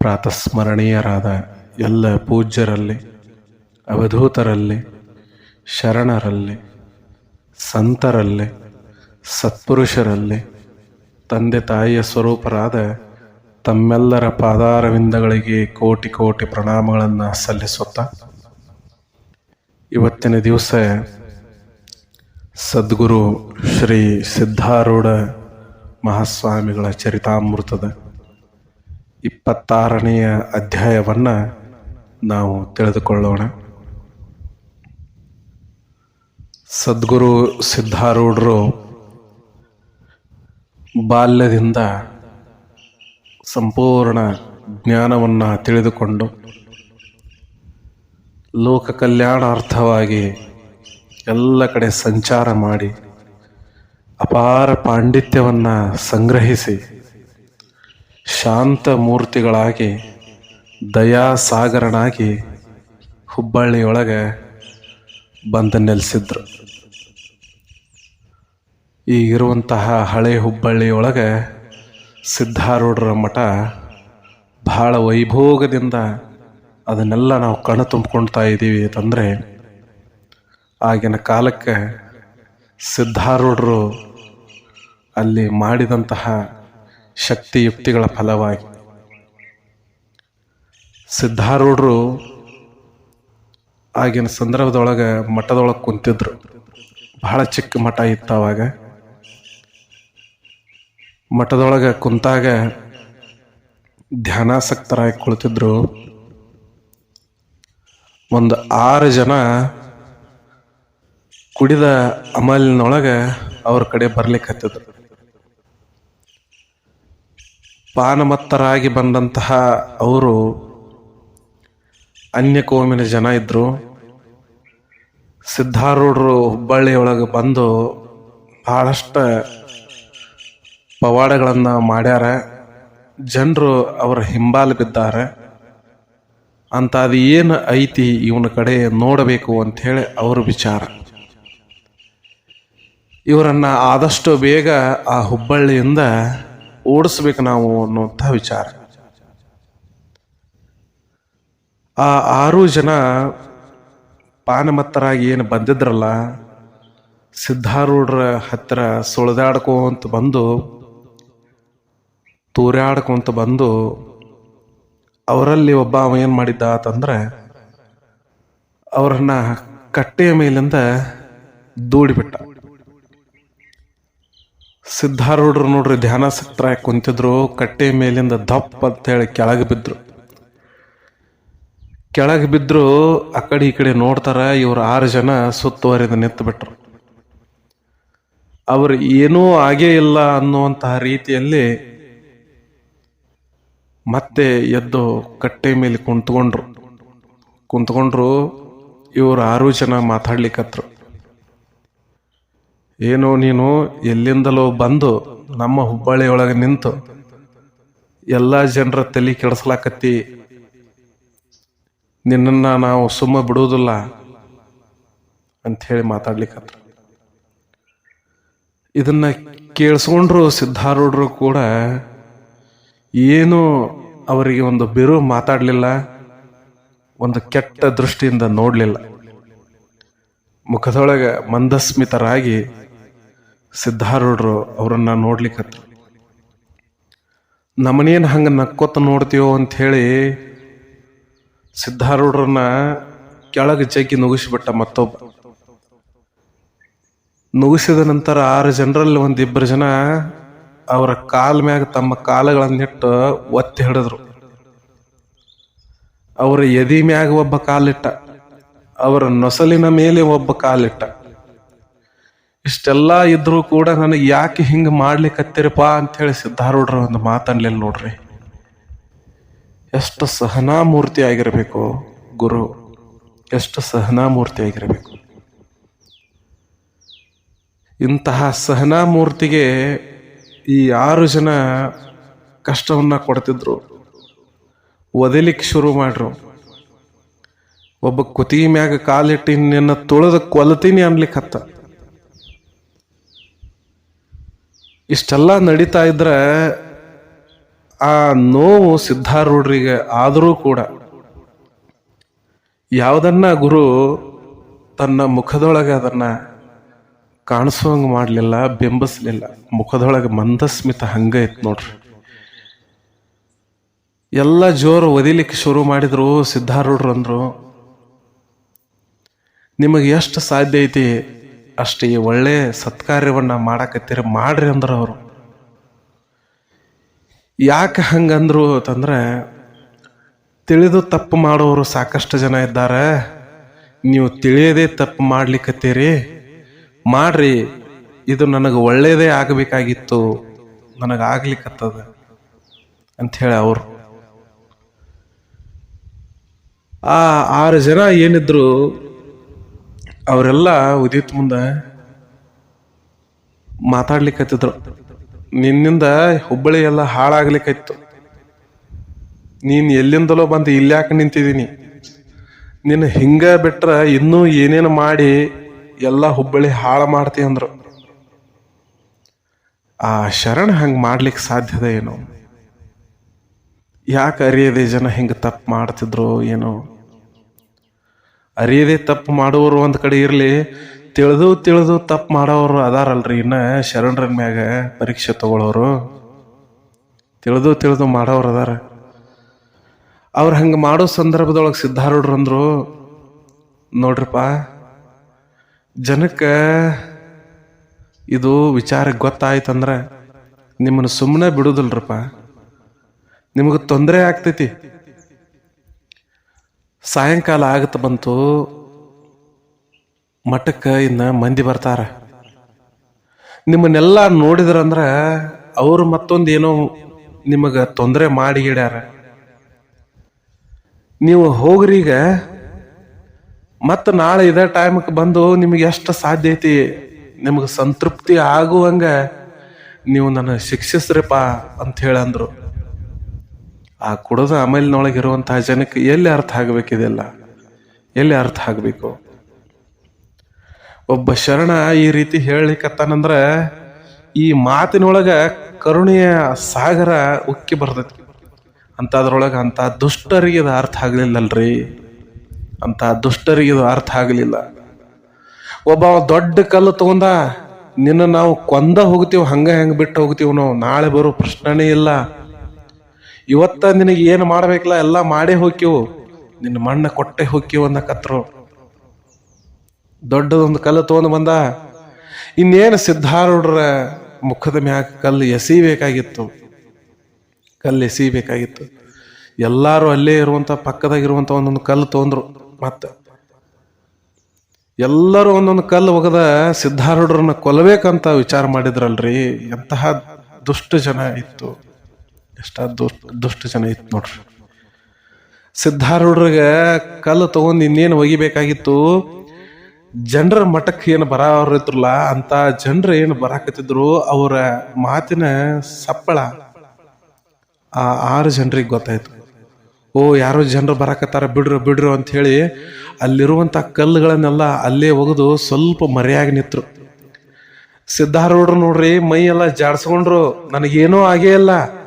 ಪ್ರಾತಸ್ಮರಣೀಯರಾದ ಎಲ್ಲ ಪೂಜ್ಯರಲ್ಲಿ, ಅವಧೂತರಲ್ಲಿ, ಶರಣರಲ್ಲಿ, ಸಂತರಲ್ಲಿ, ಸತ್ಪುರುಷರಲ್ಲಿ, ತಂದೆ ತಾಯಿಯ ಸ್ವರೂಪರಾದ ತಮ್ಮೆಲ್ಲರ ಪಾದಾರವಿಂದಗಳಿಗೆ ಕೋಟಿ ಕೋಟಿ ಪ್ರಣಾಮಗಳನ್ನು ಸಲ್ಲಿಸುತ್ತಾ ಇವತ್ತಿನ ದಿವಸ ಸದ್ಗುರು ಶ್ರೀ ಸಿದ್ಧಾರೂಢ ಮಹಾಸ್ವಾಮಿಗಳ ಚರಿತಾಮೃತದ ಇಪ್ಪತ್ತಾರನೆಯ ಅಧ್ಯಾಯವನ್ನು ನಾವು ತಿಳಿದುಕೊಳ್ಳೋಣ. ಸದ್ಗುರು ಸಿದ್ಧಾರೂಢರು ಬಾಲ್ಯದಿಂದ ಸಂಪೂರ್ಣ ಜ್ಞಾನವನ್ನು ತಿಳಿದುಕೊಂಡು ಲೋಕ ಕಲ್ಯಾಣಾರ್ಥವಾಗಿ ಎಲ್ಲ ಕಡೆ ಸಂಚಾರ ಮಾಡಿ ಅಪಾರ ಪಾಂಡಿತ್ಯವನ್ನು ಸಂಗ್ರಹಿಸಿ ಶಾಂತ ಮೂರ್ತಿಗಳಾಗಿ ದಯಾಸಾಗರನಾಗಿ ಹುಬ್ಬಳ್ಳಿಯೊಳಗೆ ಬಂದು ನೆಲೆಸಿದ್ರು. ಈಗಿರುವಂತಹ ಹಳೆ ಹುಬ್ಬಳ್ಳಿಯೊಳಗೆ ಸಿದ್ಧಾರೂಢರ ಮಠ ಬಹಳ ವೈಭೋಗದಿಂದ ಅದನ್ನೆಲ್ಲ ನಾವು ಕಣ ತುಂಬಿಕೊಳ್ತಾ ಇದ್ದೀವಿ ಅಂತಂದರೆ, ಆಗಿನ ಕಾಲಕ್ಕೆ ಸಿದ್ಧಾರೂಢರು ಅಲ್ಲಿ ಮಾಡಿದಂತಹ ಶಕ್ತಿಯುಕ್ತಿಗಳ ಫಲವಾಗಿ. ಸಿದ್ಧಾರೂಢರು ಆಗಿನ ಸಂದರ್ಭದೊಳಗೆ ಮಠದೊಳಗೆ ಕುಂತಿದ್ರು. ಬಹಳ ಚಿಕ್ಕ ಮಠ ಇತ್ತು ಅವಾಗ. ಮಠದೊಳಗೆ ಕುಂತಾಗ ಧ್ಯಾನಾಸಕ್ತರಾಗಿ ಕುಳಿತಿದ್ರು. ಒಂದು ಆರು ಜನ ಕುಡಿದ ಅಮಲಿನೊಳಗೆ ಅವ್ರ ಕಡೆ ಬರ್ಲಿಕ್ಕೆ ಹತ್ತಿದ್ರು. ಪಾನಮತ್ತರಾಗಿ ಬಂದಂತಹ ಅವರು ಅನ್ಯ ಕೋಮಿನ ಜನ ಇದ್ದರು ಸಿದ್ಧಾರೂಢರು ಹುಬ್ಬಳ್ಳಿಯೊಳಗೆ ಬಂದು ಬಹಳಷ್ಟು ಪವಾಡಗಳನ್ನು ಮಾಡ್ಯಾರ. ಜನರು ಅವರ ಹಿಂಬಾಲ ಬಿದ್ದಾರೆ. ಅಂತ ಅದು ಏನು ಐತಿ ಇವನ ಕಡೆ ನೋಡಬೇಕು ಅಂಥೇಳಿ ಅವ್ರ ವಿಚಾರ. ಇವರನ್ನ ಆದಷ್ಟು ಬೇಗ ಆ ಹುಬ್ಬಳ್ಳಿಯಿಂದ ಓಡಿಸ್ಬೇಕು ನಾವು ಅನ್ನುವಂಥ ವಿಚಾರ. ಆ ಆರು ಜನ ಪಾನಮತ್ತರಾಗಿ ಏನು ಬಂದಿದ್ರಲ್ಲ, ಸಿದ್ಧಾರೂಢರ ಹತ್ತಿರ ಸುಳಿದಾಡ್ಕೊಂತ ಬಂದು ತೂರ್ಯಾಡ್ಕೊಂತ ಬಂದು, ಅವರಲ್ಲಿ ಒಬ್ಬ ಅವ ಏನು ಮಾಡಿದ್ದ ಅಂತಂದ್ರೆ, ಅವರನ್ನ ಕಟ್ಟೆಯ ಮೇಲಿಂದ ದೂಡಿಬಿಟ್ಟ ಸಿದ್ಧಾರೂಢರು ನೋಡ್ರಿ ಧ್ಯಾನಾಸಕ್ತರಾಗಿ ಕುಂತಿದ್ರು, ಕಟ್ಟೆ ಮೇಲಿಂದ ದಪ್ಪ ಅಂತೇಳಿ ಕೆಳಗೆ ಬಿದ್ರು. ಕೆಳಗೆ ಬಿದ್ದರು ಆ ಕಡೆ ಈ ಕಡೆ ನೋಡ್ತಾರೆ, ಇವರು ಆರು ಜನ ಸುತ್ತುವರಿದ ನಿಂತು ಬಿಟ್ರು ಅವರು ಏನೂ ಆಗೇ ಇಲ್ಲ ಅನ್ನುವಂತಹ ರೀತಿಯಲ್ಲಿ ಮತ್ತೆ ಎದ್ದು ಕಟ್ಟೆ ಮೇಲೆ ಕುಂತ್ಕೊಂಡ್ರು. ಕುಂತ್ಕೊಂಡ್ರು, ಇವರು ಆರು ಜನ ಮಾತಾಡ್ಲಿಕ್ಕತ್ರು ಏನೋ ನೀನು ಎಲ್ಲಿಂದಲೋ ಬಂದು ನಮ್ಮ ಹುಬ್ಬಳ್ಳಿಯೊಳಗೆ ನಿಂತು ಎಲ್ಲ ಜನರ ತಲೆ ಕೆಡಿಸ್ಲಾಕತ್ತಿ. ನಿನ್ನ ನಾವು ಸುಮ್ಮ ಬಿಡುವುದಿಲ್ಲ ಅಂಥೇಳಿ ಮಾತಾಡ್ಲಿಕ್ಕತ್ರ ಇದನ್ನ ಕೇಳಿಸ್ಕೊಂಡ್ರು ಸಿದ್ಧಾರೂಢರು ಕೂಡ ಏನು ಅವರಿಗೆ ಒಂದು ಬಿರು ಮಾತಾಡಲಿಲ್ಲ, ಒಂದು ಕೆಟ್ಟ ದೃಷ್ಟಿಯಿಂದ ನೋಡಲಿಲ್ಲ. ಮುಖದೊಳಗೆ ಮಂದಸ್ಮಿತರಾಗಿ ಸಿದ್ಧಾರೂಢರು ಅವರನ್ನ ನೋಡ್ಲಿಕ್ಕತ್ರು ನಮ್ಮನೇನು ಹಂಗೆ ನಕ್ಕೊತ ನೋಡ್ತೀವೋ ಅಂಥೇಳಿ ಸಿದ್ಧಾರೂಢರನ್ನ ಕೆಳಗೆ ಜಗ್ಗಿ ನುಗಿಸಿಬಿಟ್ಟ ಮತ್ತೊಬ್ಬ. ನುಗಿಸಿದ ನಂತರ ಆರು ಜನರಲ್ಲಿ ಒಂದಿಬ್ಬರು ಜನ ಅವರ ಕಾಲ ಮ್ಯಾಗ ತಮ್ಮ ಕಾಲಗಳನ್ನಿಟ್ಟು ಒತ್ತಿ ಹಿಡಿದ್ರು. ಅವರ ಎದಿ ಮ್ಯಾಗ ಒಬ್ಬ ಕಾಲಿಟ್ಟ, ಅವರ ನೊಸಲಿನ ಮೇಲೆ ಒಬ್ಬ ಕಾಲಿಟ್ಟ. ಇಷ್ಟೆಲ್ಲ ಇದ್ರೂ ಕೂಡ ನನಗೆ ಯಾಕೆ ಹಿಂಗೆ ಮಾಡ್ಲಿಕ್ಕತ್ತಿರಪ್ಪ ಅಂತ ಹೇಳಿ ಸಿದ್ಧಾರೂಢರು ಒಂದು ಮಾತನ್ಲಿಲ್ಲ ನೋಡ್ರಿ. ಎಷ್ಟು ಸಹನಾಮೂರ್ತಿ ಆಗಿರಬೇಕು ಗುರು. ಎಷ್ಟು ಸಹನಾಮೂರ್ತಿ ಆಗಿರಬೇಕು. ಇಂತಹ ಸಹನಾಮೂರ್ತಿಗೆ ಈ ಆರು ಜನ ಕಷ್ಟವನ್ನ ಕೊಡ್ತಿದ್ರು. ಒದಲಿಕ್ಕೆ ಶುರು ಮಾಡ್ರು. ಒಬ್ಬ ಕುತಿ ಮ್ಯಾಗ ಕಾಲಿಟ್ಟು ನಿನ್ನ ತುಳಿದ ಕೊಲ್ತೀನಿ ಅನ್ಲಿಕ್ಕೆ ಹತ್ತ. ಇಷ್ಟೆಲ್ಲ ನಡೀತಾ ಇದ್ರೆ ಆ ನೋವು ಸಿದ್ಧಾರೂಢರಿಗೆ ಆದರೂ ಕೂಡ ಯಾವುದನ್ನ ಗುರು ತನ್ನ ಮುಖದೊಳಗೆ ಅದನ್ನ ಕಾಣಿಸುವಂಗೆ ಮಾಡಲಿಲ್ಲ, ಬಿಂಬಿಸ್ಲಿಲ್ಲ. ಮುಖದೊಳಗೆ ಮಂದಸ್ಮಿತ ಹಂಗೆ ಇತ್ತು ನೋಡ್ರಿ. ಎಲ್ಲ ಜೋರು ಒದಿಲಿಕ್ಕೆ ಶುರು ಮಾಡಿದ್ರು ಸಿದ್ಧಾರೂಢರು ಅಂದ್ರು ನಿಮಗೆ ಎಷ್ಟು ಸಾಧ್ಯ ಐತಿ? ಅಷ್ಟು ಈ ಒಳ್ಳೆ ಸತ್ಕಾರ್ಯವನ್ನ ಮಾಡಾಕತ್ತೀರಿ, ಮಾಡ್ರಿ ಅಂದ್ರೆ ಅವರು. ಯಾಕೆ ಹಂಗಂದ್ರು ಅಂತಂದ್ರೆ, ತಿಳಿದು ತಪ್ಪು ಮಾಡೋರು ಸಾಕಷ್ಟು ಜನ ಇದ್ದಾರೆ. ನೀವು ತಿಳಿಯದೇ ತಪ್ಪು ಮಾಡ್ಲಿಕ್ಕತ್ತೀರಿ ಮಾಡ್ರಿ, ಇದು ನನಗೆ ಒಳ್ಳೆಯದೇ ಆಗಬೇಕಾಗಿತ್ತು, ನನಗೆ ಆಗ್ಲಿಕ್ಕತ್ತದ ಅಂಥೇಳಿ ಅವರು. ಆ ಆರು ಜನ ಏನಿದ್ರು ಅವರೆಲ್ಲ ಉದಿತ್ ಮುಂದೆ ಮಾತಾಡ್ಲಿಕ್ಕತ್ತಿದ್ರು ನಿನ್ನಿಂದ ಹುಬ್ಬಳ್ಳಿ ಎಲ್ಲ ಹಾಳಾಗ್ಲಿಕ್ಕಾಯ್ತು ನೀನ್ ಎಲ್ಲಿಂದಲೋ ಬಂದು ಇಲ್ಯಾಕೆ ನಿಂತಿದ್ದೀನಿ ನಿನ್ನ ಹಿಂಗ ಬಿಟ್ರ ಇನ್ನೂ ಏನೇನು ಮಾಡಿ ಎಲ್ಲ ಹುಬ್ಬಳ್ಳಿ ಹಾಳು ಮಾಡ್ತಿ ಅಂದ್ರು. ಆ ಶರಣ ಹಂಗ ಮಾಡ್ಲಿಕ್ಕೆ ಸಾಧ್ಯದ ಏನು? ಯಾಕೆ ಅರಿಯದೆ ಜನ ಹಿಂಗ ತಪ್ಪು ಮಾಡ್ತಿದ್ರು ಏನೋ? ಅರಿಯದೆ ತಪ್ಪು ಮಾಡುವವರು ಒಂದು ಕಡೆ ಇರ್ಲಿ, ತಿಳಿದು ತಿಳಿದು ತಪ್ಪು ಮಾಡೋರು ಅದಾರಲ್ರಿ. ಇನ್ನ ಶರಣರ ಮ್ಯಾಗ ಪರೀಕ್ಷೆ ತಗೊಳ್ಳೋರು. ತಿಳಿದು ತಿಳಿದು ಮಾಡೋರು ಅದಾರ. ಅವ್ರು ಹಂಗ ಮಾಡೋ ಸಂದರ್ಭದೊಳಗೆ ಸಿದ್ಧಾರೂಢರು ಅಂದ್ರು, ನೋಡ್ರಿಪ್ಪ, ಜನಕ್ಕೆ ಇದು ವಿಚಾರ ಗೊತ್ತಾಯ್ತಂದ್ರೆ ನಿಮ್ಮನ್ನು ಸುಮ್ಮನೆ ಬಿಡುದಿಲ್ರಪ್ಪ. ನಿಮಗೆ ತೊಂದರೆ ಆಗ್ತೈತಿ. ಸಾಯಂಕಾಲ ಆಗತ್ತ ಬಂತು, ಮಠಕ್ಕೆ ಇನ್ನು ಮಂದಿ ಬರ್ತಾರ. ನಿಮ್ಮನ್ನೆಲ್ಲ ನೋಡಿದ್ರಂದ್ರೆ ಅವರು ಮತ್ತೊಂದು ಏನೋ ನಿಮಗೆ ತೊಂದರೆ ಮಾಡಿ ಇಡ್ಯಾರ ನೀವು ಹೋಗ್ರಿ ಈಗ. ಮತ್ತೆ ನಾಳೆ ಇದೇ ಟೈಮ್ಗೆ ಬಂದು ನಿಮಗೆ ಎಷ್ಟು ಸಾಧ್ಯ ಐತಿ? ನಿಮಗೆ ಸಂತೃಪ್ತಿ ಆಗುವಂಗ ನೀವು ನನ್ನ ಶಿಕ್ಷಿಸ್ರಿಪ್ಪ ಅಂತ ಹೇಳಿ ಅಂದ್ರು ಆ ಕುಡದ ಅಮಲಿನೊಳಗಿರುವಂತಹ ಜನಕ್ಕೆ ಎಲ್ಲಿ ಅರ್ಥ ಆಗಬೇಕಿದೆಲ್ಲ ಎಲ್ಲಿ ಅರ್ಥ ಆಗಬೇಕು? ಒಬ್ಬ ಶರಣ ಈ ರೀತಿ ಹೇಳಿಕತ್ತಾನಂದ್ರ ಈ ಮಾತಿನೊಳಗೆ ಕರುಣೆಯ ಸಾಗರ ಉಕ್ಕಿ ಬರ್ತೈತಿ. ಅಂಥದ್ರೊಳಗೆ ಅಂತ ದುಷ್ಟರಿಗೆ ಇದು ಅರ್ಥ ರೀ ಅಂತ ದುಷ್ಟರಿಗೆ ಇದು ಅರ್ಥ ಆಗಲಿಲ್ಲ. ಒಬ್ಬ ದೊಡ್ಡ ಕಲ್ಲು ತಗೊಂಡ, ನಿನ್ನ ನಾವು ಕೊಂದ ಹೋಗ್ತೀವಿ, ಹಂಗ ಹೆಂಗ್ ಬಿಟ್ಟು ಹೋಗ್ತೀವಿ ನಾವು ನಾಳೆ ಬರೋ ಪ್ರಶ್ನೆನೇ ಇಲ್ಲ. ಇವತ್ತ ನಿನಗೆ ಏನು ಮಾಡ್ಬೇಕಲ್ಲ, ಎಲ್ಲ ಮಾಡೇ ಹೋಗ್ಯವು. ನಿನ್ನ ಮಣ್ಣ ಕೊಟ್ಟೆ ಅನ್ನ ಕತ್ತರು ದೊಡ್ಡದೊಂದು ಕಲ್ಲು ತೊಗೊಂಡು ಬಂದ. ಇನ್ನೇನು ಸಿದ್ಧಾರೂಢರ ಮುಖದ ಮ್ಯಾಗ ಕಲ್ಲು ಎಸೀಬೇಕಾಗಿತ್ತು. ಕಲ್ಲು ಎಸೀಬೇಕಾಗಿತ್ತು. ಎಲ್ಲರೂ ಅಲ್ಲೇ ಇರುವಂತ ಪಕ್ಕದಾಗಿರುವಂಥ ಒಂದೊಂದು ಕಲ್ಲು ತೊಗೊಂಡ್ರು ಮತ್ತೆ. ಎಲ್ಲರೂ ಒಂದೊಂದು ಕಲ್ಲು ಒಗದ ಸಿದ್ಧಾರೂಢರನ್ನ ಕೊಲ್ಲಬೇಕಂತ ವಿಚಾರ ಮಾಡಿದ್ರಲ್ರಿ. ಎಂತಹ ದುಷ್ಟ ಜನ ಇತ್ತು. ಎಷ್ಟ ದುಷ್ಟ ದುಷ್ಟ ಜನ ಇತ್ತು ನೋಡ್ರಿ. ಸಿದ್ಧಾರೂಢರಿಗೆ ಕಲ್ಲು ತಗೊಂಡು ಇನ್ನೇನು ಒಗಿಬೇಕಾಗಿತ್ತು? ಜನರ ಮಠಕ್ಕೆ ಏನು ಬರೋರು ಇದ್ರಲ್ಲ, ಅಂತ ಜನರು ಏನು ಬರಾಕತ್ತಿದ್ರು, ಅವರ ಮಾತಿನ ಸಪ್ಪಳ ಆ ಆರು ಜನರಿಗೆ ಗೊತ್ತಾಯ್ತು. ಓ, ಯಾರೋ ಜನರು ಬರಾಕತ್ತಾರ, ಬಿಡ್ರು ಬಿಡ್ರು ಅಂತ ಹೇಳಿ ಅಲ್ಲಿರುವಂತ ಕಲ್ಲುಗಳನ್ನೆಲ್ಲ ಅಲ್ಲೇ ಒಗೆದು ಸ್ವಲ್ಪ ಮರೆಯಾಗಿ ನಿಂತರು. ಸಿದ್ಧಾರೂಢರು ನೋಡ್ರಿ ಮೈ ಎಲ್ಲ ಜಾಡ್ಸ್ಕೊಂಡ್ರು, ನನಗೇನೂ ಆಗೇ ಇಲ್ಲ.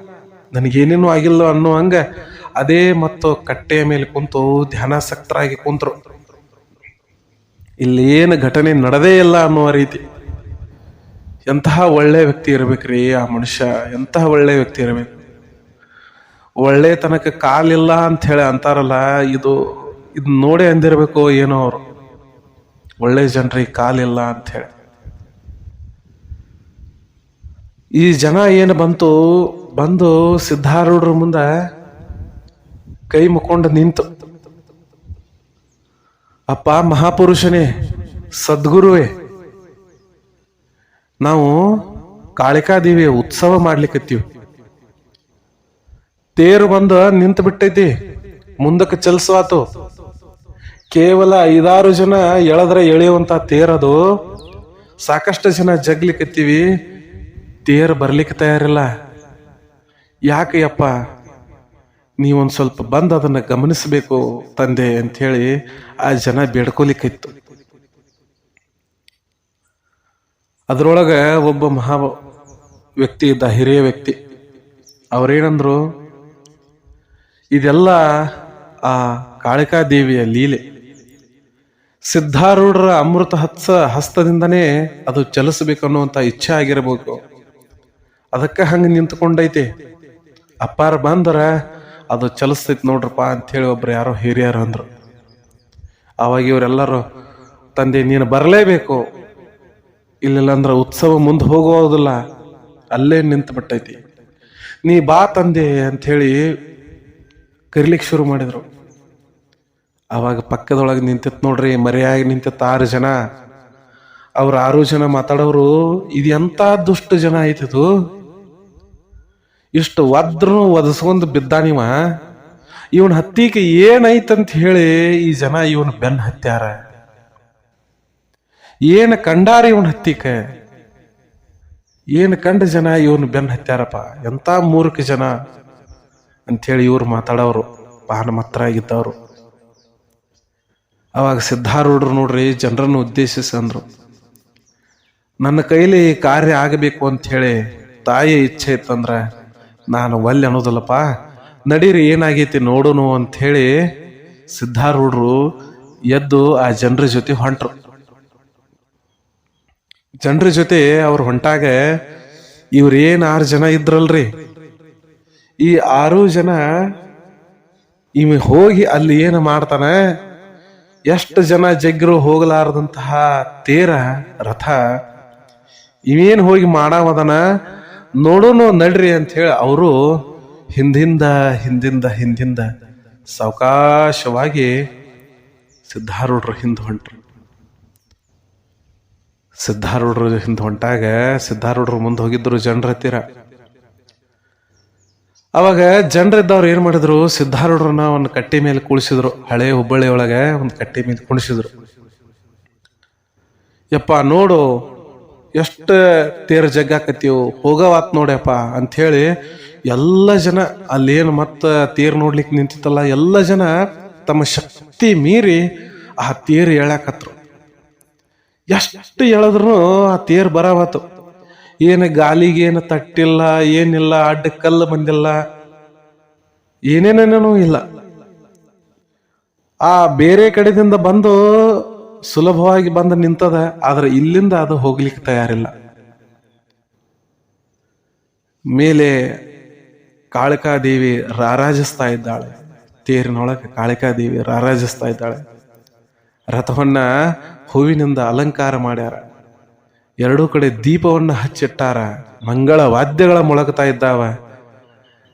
ನನಗೇನೇನೂ ಆಗಿಲ್ಲ ಅನ್ನೋ ಹಂಗ ಅದೇ ಮತ್ತು ಕಟ್ಟೆಯ ಮೇಲೆ ಕುಂತು ಧ್ಯಾನಾಸಕ್ತರಾಗಿ ಕುಂತರು. ಇಲ್ಲಿ ಏನು ಘಟನೆ ನಡೆದೇ ಇಲ್ಲ ಅನ್ನುವ ರೀತಿ. ಎಂತಹ ಒಳ್ಳೆ ವ್ಯಕ್ತಿ ಇರಬೇಕ್ರಿ ಆ ಮನುಷ್ಯ, ಎಂತಹ ಒಳ್ಳೆ ವ್ಯಕ್ತಿ ಇರಬೇಕು. ಒಳ್ಳೆ ತನಕ ಕಾಲಿಲ್ಲ ಅಂತ ಹೇಳಿ ಅಂತಾರಲ್ಲ, ಇದು ಇದು ನೋಡೇ ಅಂದಿರಬೇಕು ಏನೋ ಅವರು. ಒಳ್ಳೆ ಜನರಿಗೆ ಕಾಲಿಲ್ಲ ಅಂತ ಹೇಳಿ. ಈ ಜನ ಏನು ಬಂತು ಬಂದು ಸಿದ್ಧಾರೂಢರ ಮುಂದೆ ಕೈ ಮುಕ್ಕೊಂಡು ನಿಂತು. ಅಪ್ಪ ಮಹಾಪುರುಷನೇ, ಸದ್ಗುರುವೇ, ನಾವು ಕಾಳಿಕಾದೇವಿಯ ಉತ್ಸವ ಮಾಡ್ಲಿಕ್ಕತ್ತೀವಿ ತೇರು ಬಂದು ನಿಂತು ಬಿಟ್ಟೈತಿ, ಮುಂದಕ್ಕೆ ಚಲಿಸುವಾತು. ಕೇವಲ ಐದಾರು ಜನ ಎಳೆದ್ರೆ ಎಳೆಯುವಂತ ತೇರದು, ಸಾಕಷ್ಟು ಜನ ಜಗ್ಲಿಕತ್ತೀವಿ, ತೇರು ಬರ್ಲಿಕ್ಕೆ ತಯಾರಿಲ್ಲ. ಯಾಕೆ ಯಪ್ಪ ನೀವೊಂದು ಸ್ವಲ್ಪ ಬಂದು ಅದನ್ನ ಗಮನಿಸಬೇಕು ತಂದೆ ಅಂತ ಹೇಳಿ ಆ ಜನ ಬೇಡ್ಕೊಲಿಕ್ಕಿತ್ತು. ಅದರೊಳಗೆ ಒಬ್ಬ ಮಹಾ ವ್ಯಕ್ತಿ ಇದ್ದ ಹಿರಿಯ ವ್ಯಕ್ತಿ, ಅವರೇನಂದ್ರು, ಇದೆಲ್ಲ ಆ ಕಾಳಿಕಾ ದೇವಿಯ ಲೀಲೆ. ಸಿದ್ಧಾರೂಢರ ಅಮೃತ ಹತ್ಸ ಹಸ್ತದಿಂದನೇ ಅದು ಚಲಿಸಬೇಕು ಅನ್ನುವಂಥ ಇಚ್ಛೆ ಆಗಿರಬೇಕು. ಅದಕ್ಕೆ ಹಂಗೆ ನಿಂತ್ಕೊಂಡೈತಿ. ಅಪ್ಪಾರ ಬಂದ್ರೆ ಅದು ಚಲಿಸ್ತೈತಿ ನೋಡ್ರಪ್ಪ ಅಂತೇಳಿ ಒಬ್ರು ಯಾರೋ ಹಿರಿಯರು ಅಂದ್ರು. ಅವಾಗ ಇವರೆಲ್ಲರೂ, ತಂದೆ, ನೀನು ಬರಲೇಬೇಕು. ಇಲ್ಲಿಲ್ಲ ಅಂದ್ರೆ ಉತ್ಸವ ಮುಂದೆ ಹೋಗೋದಿಲ್ಲ. ಅಲ್ಲೇ ನಿಂತು ಬಿಟ್ಟೈತಿ. ನೀ ಬಾ ತಂದೆ ಅಂಥೇಳಿ ಕರಿಲಿಕ್ಕೆ ಶುರು ಮಾಡಿದ್ರು. ಅವಾಗ ಪಕ್ಕದೊಳಗೆ ನಿಂತಿತ್ತು ನೋಡ್ರಿ, ಮರೆಯಾಗಿ ನಿಂತಿತ್ತು ಆರು ಜನ. ಅವ್ರು ಆರು ಜನ ಮಾತಾಡೋರು, ಇದು ಎಂಥ ದುಷ್ಟ ಜನ ಆಯ್ತದು ಇಷ್ಟು ಒದ್ರು ಒದಸ್ಕೊಂಡು ಬಿದ್ದಾನಿವ ಇವನ್ ಹತ್ತಿಗೆ ಏನೈತಂತ ಹೇಳಿ ಈ ಜನ ಇವನ್ ಬೆನ್ ಹತ್ಯಾರ. ಏನು ಕಂಡಾರ ಇವನ್ ಹತ್ತಿಕ? ಏನು ಕಂಡ ಜನ ಇವನ್ ಬೆನ್ ಹತ್ಯಾರಪ್ಪ? ಎಂತ ಮೂರ್ಖ ಜನ ಅಂಥೇಳಿ ಇವ್ರು ಮಾತಾಡೋರು ಮಾತ್ರ ಆಗಿದ್ದವ್ರು ಅವಾಗ ಸಿದ್ಧಾರೂಢರು ನೋಡ್ರಿ ಜನರನ್ನು ಉದ್ದೇಶಿಸಿ ಅಂದ್ರು ನನ್ನ ಕೈಲಿ ಕಾರ್ಯ ಆಗಬೇಕು ಅಂತ ಹೇಳಿ ತಾಯಿ ಇಚ್ಛೆ ಇತ್ತಂದ್ರ ನಾನು ಒಲ್ಲೆ ಅನ್ನೋದಲ್ಲಪ್ಪ. ನಡೀರಿ, ಏನಾಗೈತಿ ನೋಡೋನು ಅಂತ ಹೇಳಿ ಸಿದ್ಧಾರೂಢರು ಎದ್ದು ಆ ಜನರ ಜೊತೆ ಹೊಂಟ್ರು. ಜನರ ಜೊತೆ ಅವ್ರು ಹೊಂಟಾಗ ಇವ್ರ ಏನ್ ಆರು ಜನ ಇದ್ರಲ್ರಿ? ಈ ಆರು ಜನ ಇವ ಹೋಗಿ ಅಲ್ಲಿ ಏನು ಮಾಡ್ತಾನೆ? ಎಷ್ಟು ಜನ ಜಗ್ಗರು ಹೋಗಲಾರದಂತಹ ತೇರ ರಥ ಇವೇನು ಹೋಗಿ ಮಾಡಾವದನ? ನೋಡೋನು ನಡ್ರಿ ಅಂತ ಹೇಳಿ ಅವರು ಹಿಂದಿಂದ ಹಿಂದಿಂದ ಹಿಂದಿಂದ ಸಾವಕಾಶವಾಗಿ ಸಿದ್ಧಾರೂಢರು ಹಿಂದೆ ಹೊಂಟ್ರು. ಸಿದ್ಧಾರೂಢರು ಹಿಂದೆ ಹೊಂಟಾಗ ಸಿದ್ಧಾರೂಢರು ಮುಂದೆ ಹೋಗಿದ್ರು ಜನರ ಹತ್ತಿರ. ಅವಾಗ ಜನರಿದ್ದವ್ರು ಏನು ಮಾಡಿದ್ರು? ಸಿದ್ಧಾರೂಢರನ್ನ ಒಂದು ಕಟ್ಟಿ ಮೇಲೆ ಕುಳಿಸಿದ್ರು. ಹಳೆ ಹುಬ್ಬಳ್ಳಿ ಒಳಗೆ ಒಂದು ಕಟ್ಟಿ ಮೇಲೆ ಕುಣಿಸಿದ್ರು ಯಪ್ಪ, ನೋಡು ಎಷ್ಟು ತೇರು ಜಗ್ಗಾಕತ್ತೀವು, ಹೋಗವಾತ್ ನೋಡ್ಯಪ್ಪ ಅಂಥೇಳಿ ಎಲ್ಲ ಜನ ಅಲ್ಲೇನು ಮತ್ತೆ ತೇರು ನೋಡ್ಲಿಕ್ಕೆ ನಿಂತಿತ್ತಲ್ಲ, ಎಲ್ಲ ಜನ ತಮ್ಮ ಶಕ್ತಿ ಮೀರಿ ಆ ತೇರು ಹೇಳಕತ್ರು ಎಷ್ಟು ಎಳೆದ್ರು ಆ ತೇರು ಬರವತ್ತು. ಏನು ಗಾಲಿಗೇನು ತಟ್ಟಿಲ್ಲ, ಏನಿಲ್ಲ, ಅಡ್ಡ ಕಲ್ಲು ಬಂದಿಲ್ಲ, ಏನೇನೇನೂ ಇಲ್ಲ. ಆ ಬೇರೆ ಕಡೆದಿಂದ ಬಂದು ಸುಲಭವಾಗಿ ಬಂದು ನಿಂತದ, ಆದ್ರೆ ಇಲ್ಲಿಂದ ಅದು ಹೋಗ್ಲಿಕ್ಕೆ ತಯಾರಿಲ್ಲ. ಮೇಲೆ ಕಾಳಿಕಾದೇವಿ ರಾರಾಜಿಸ್ತಾ ಇದ್ದಾಳೆ. ತೇರಿನೊಳಗೆ ಕಾಳಿಕಾದೇವಿ ರಾರಾಜಿಸ್ತಾ ಇದ್ದಾಳೆ. ರಥವನ್ನ ಹೂವಿನಿಂದ ಅಲಂಕಾರ ಮಾಡ್ಯಾರ. ಎರಡೂ ಕಡೆ ದೀಪವನ್ನ ಹಚ್ಚಿಟ್ಟಾರ. ಮಂಗಳ ವಾದ್ಯಗಳ ಮೊಳಗ್ತಾ ಇದ್ದಾವ.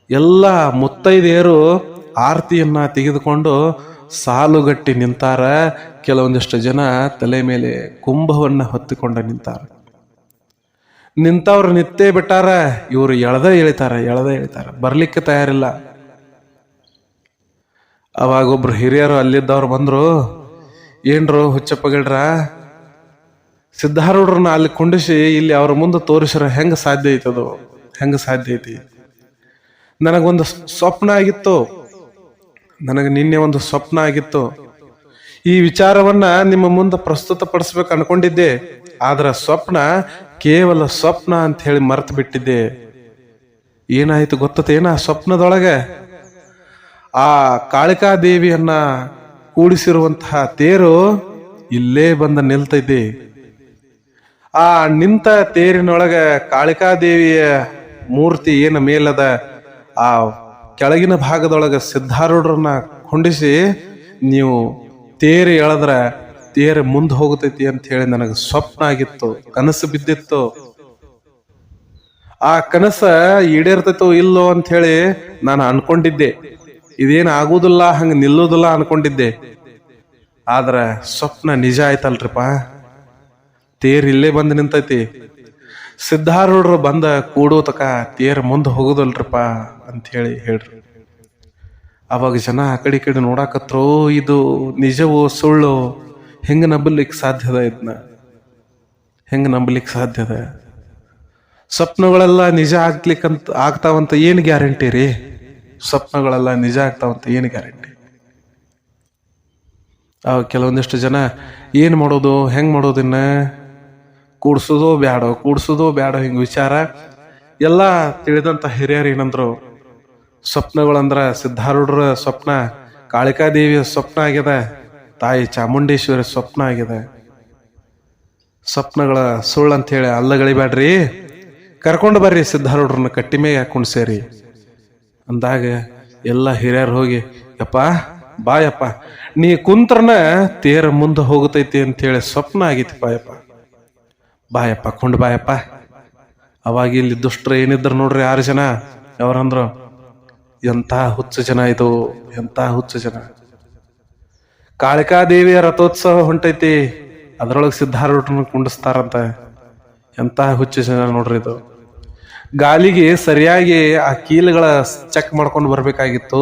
ಎಲ್ಲ ಮುತ್ತೈದೆಯರು ಆರತಿಯನ್ನ ತೆಗೆದುಕೊಂಡು ಸಾಲುಗಟ್ಟಿ ನಿಂತಾರ. ಕೆಲವೊಂದಿಷ್ಟು ಜನ ತಲೆ ಮೇಲೆ ಕುಂಭವನ್ನ ಹೊತ್ತುಕೊಂಡು ನಿಂತಾರ. ನಿಂತವ್ರು ನಿತ್ತೇ ಬಿಟ್ಟಾರ. ಇವರು ಎಳ್ದ ಎಳಿತಾರ ಎಳ್ದ ಎಳಿತಾರ. ಬರ್ಲಿಕ್ಕೆ ತಯಾರಿಲ್ಲ. ಅವಾಗ ಒಬ್ರು ಹಿರಿಯರು ಅಲ್ಲಿದ್ದವ್ರು ಬಂದ್ರು, ಏನ್ರು ಹುಚ್ಚಪ್ಪಗಿಡ್ರ ಸಿದ್ಧಾರೂಢರನ್ನ ಅಲ್ಲಿ ಕುಂಡಿಸಿ ಇಲ್ಲಿ ಅವ್ರ ಮುಂದೆ ತೋರಿಸ್ರ ಹೆಂಗೆ ಸಾಧ್ಯ ಐತದು? ಹೆಂಗೆ ಸಾಧ್ಯ ಐತಿ? ನನಗೊಂದು ಸ್ವಪ್ನ ಆಗಿತ್ತು. ನನಗೆ ನಿನ್ನೆ ಒಂದು ಸ್ವಪ್ನ ಆಗಿತ್ತು. ಈ ವಿಚಾರವನ್ನ ನಿಮ್ಮ ಮುಂದೆ ಪ್ರಸ್ತುತ ಪಡಿಸ್ಬೇಕು ಅನ್ಕೊಂಡಿದ್ದೆ. ಆದ್ರ ಸ್ವಪ್ನ ಕೇವಲ ಸ್ವಪ್ನ ಅಂತ ಹೇಳಿ ಮರ್ತು ಬಿಟ್ಟಿದ್ದೆ. ಏನಾಯ್ತು ಗೊತ್ತತೇನ ಆ ಸ್ವಪ್ನದೊಳಗೆ? ಆ ಕಾಳಿಕಾ ದೇವಿಯನ್ನ ಕೂಡಿಸಿರುವಂತಹ ತೇರು ಇಲ್ಲೇ ಬಂದ ನಿಲ್ತೈತಿ ಆ ನಿಂತ ತೇರಿನೊಳಗೆ ಕಾಳಿಕಾದೇವಿಯ ಮೂರ್ತಿ ಏನು ಮೇಲದ? ಆ ಕೆಳಗಿನ ಭಾಗದೊಳಗೆ ಸಿದ್ಧಾರೂಢರನ್ನ ಹೊಂಡಿಸಿ ನೀವು ತೇರು ಎಳೆದ್ರ ತೇರು ಮುಂದೆ ಹೋಗುತ್ತೈತಿ ಅಂತ ಹೇಳಿ ನನಗೆ ಸ್ವಪ್ನ ಆಗಿತ್ತು, ಕನಸು ಬಿದ್ದಿತ್ತು. ಆ ಕನಸ ಈಡೇರ್ತೈತೋ ಇಲ್ಲೋ ಅಂತ ಹೇಳಿ ನಾನು ಅನ್ಕೊಂಡಿದ್ದೆ. ಇದೇನು ಆಗುದಿಲ್ಲ, ಹಂಗೆ ನಿಲ್ಲುದಿಲ್ಲ ಅನ್ಕೊಂಡಿದ್ದೆ. ಆದ್ರೆ ಸ್ವಪ್ನ ನಿಜ ಆಯ್ತಲ್ರಿಪ್ಪ. ತೇರ್ ಇಲ್ಲೇ ಬಂದು ನಿಂತೈತಿ. ಸಿದ್ಧಾರೂಢರು ಬಂದ ಕೂಡೋತಕ ತೇರ್ ಮುಂದೆ ಹೋಗೋದಲ್ರಪ್ಪ ಅಂತ ಹೇಳಿ ಹೇಳ್ರಿ. ಅವಾಗ ಜನ ಆ ಕಡೆ ಕಡೆ ನೋಡಾಕತ್ರೋ, ಇದು ನಿಜವೋ ಸುಳ್ಳು, ಹೆಂಗೆ ನಂಬಲಿಕ್ಕೆ ಸಾಧ್ಯದ ಇದನ್ನ ಹೆಂಗೆ ನಂಬಲಿಕ್ಕೆ ಸಾಧ್ಯದ? ಸ್ವಪ್ನಗಳೆಲ್ಲ ನಿಜ ಆಗ್ಲಿಕ್ಕಂತ, ಆಗ್ತಾವಂತ ಏನು ಗ್ಯಾರಂಟಿ ರೀ? ಸ್ವಪ್ನಗಳೆಲ್ಲ ನಿಜ ಆಗ್ತಾವಂತ ಏನು ಗ್ಯಾರಂಟಿ? ಕೆಲವೊಂದಿಷ್ಟು ಜನ ಏನು ಮಾಡೋದು, ಹೆಂಗೆ ಮಾಡೋದಿನ್ನ ಕೂಡ್ಸೋದೋ ಬ್ಯಾಡೋ ಕೂಡ್ಸೋದೋ ಬ್ಯಾಡೋ ಹಿಂಗೆ ವಿಚಾರ. ಎಲ್ಲ ತಿಳಿದಂಥ ಹಿರಿಯರು ಏನಂದ್ರು, ಸ್ವಪ್ನಗಳಂದ್ರೆ ಸಿದ್ಧಾರೂಢರ ಸ್ವಪ್ನ, ಕಾಳಿಕಾದೇವಿಯ ಸ್ವಪ್ನ ಆಗ್ಯದ ತಾಯಿ ಚಾಮುಂಡೇಶ್ವರಿ ಸ್ವಪ್ನ ಆಗಿದೆ. ಸ್ವಪ್ನಗಳ ಸುಳ್ಳು ಅಂತ ಹೇಳಿ ಅಲ್ಲಗಳಿಬ್ಯಾಡ್ರಿ ಕರ್ಕೊಂಡು ಬರ್ರಿ ಸಿದ್ಧಾರೂಢರನ್ನ ಕಟ್ಟಿ ಮೇಲೆ ಹಾಕೊಂಡು ಸೇರಿ. ಅಂದಾಗ ಎಲ್ಲ ಹಿರಿಯರು ಹೋಗಿ, ಯಪ್ಪ, ಬಾಯಪ್ಪ, ನೀ ಕುಂತ್ರನ ತೇರ ಮುಂದೆ ಹೋಗುತ್ತೈತಿ ಅಂತೇಳಿ ಸ್ವಪ್ನ ಆಗೈತಿ ಯಪ್ಪ. ಬಾಯಪ್ಪ, ಕೊಂಡು ಬಾಯಪ್ಪ. ಅವಾಗ ಇಲ್ಲಿ ದುಷ್ಟರು ಏನಿದ್ರು ನೋಡ್ರಿ ಆರು ಜನ. ಯಾವ್ರಂದ್ರು ಎಂಥ ಹುಚ್ಚು ಜನ ಇದು, ಎಂಥ ಹುಚ್ಚು ಜನ. ಕಾಳಿಕಾದೇವಿಯ ರಥೋತ್ಸವ ಹೊಂಟೈತಿ. ಅದ್ರೊಳಗೆ ಸಿದ್ಧಾರೂಢನ ಕುಂಡಿಸ್ತಾರಂತ. ಎಂಥ ಹುಚ್ಚು ಜನ ನೋಡ್ರಿ ಇದು. ಗಾಲಿಗೆ ಸರಿಯಾಗಿ ಆ ಕೀಲುಗಳ ಚೆಕ್ ಮಾಡ್ಕೊಂಡು ಬರಬೇಕಾಗಿತ್ತು.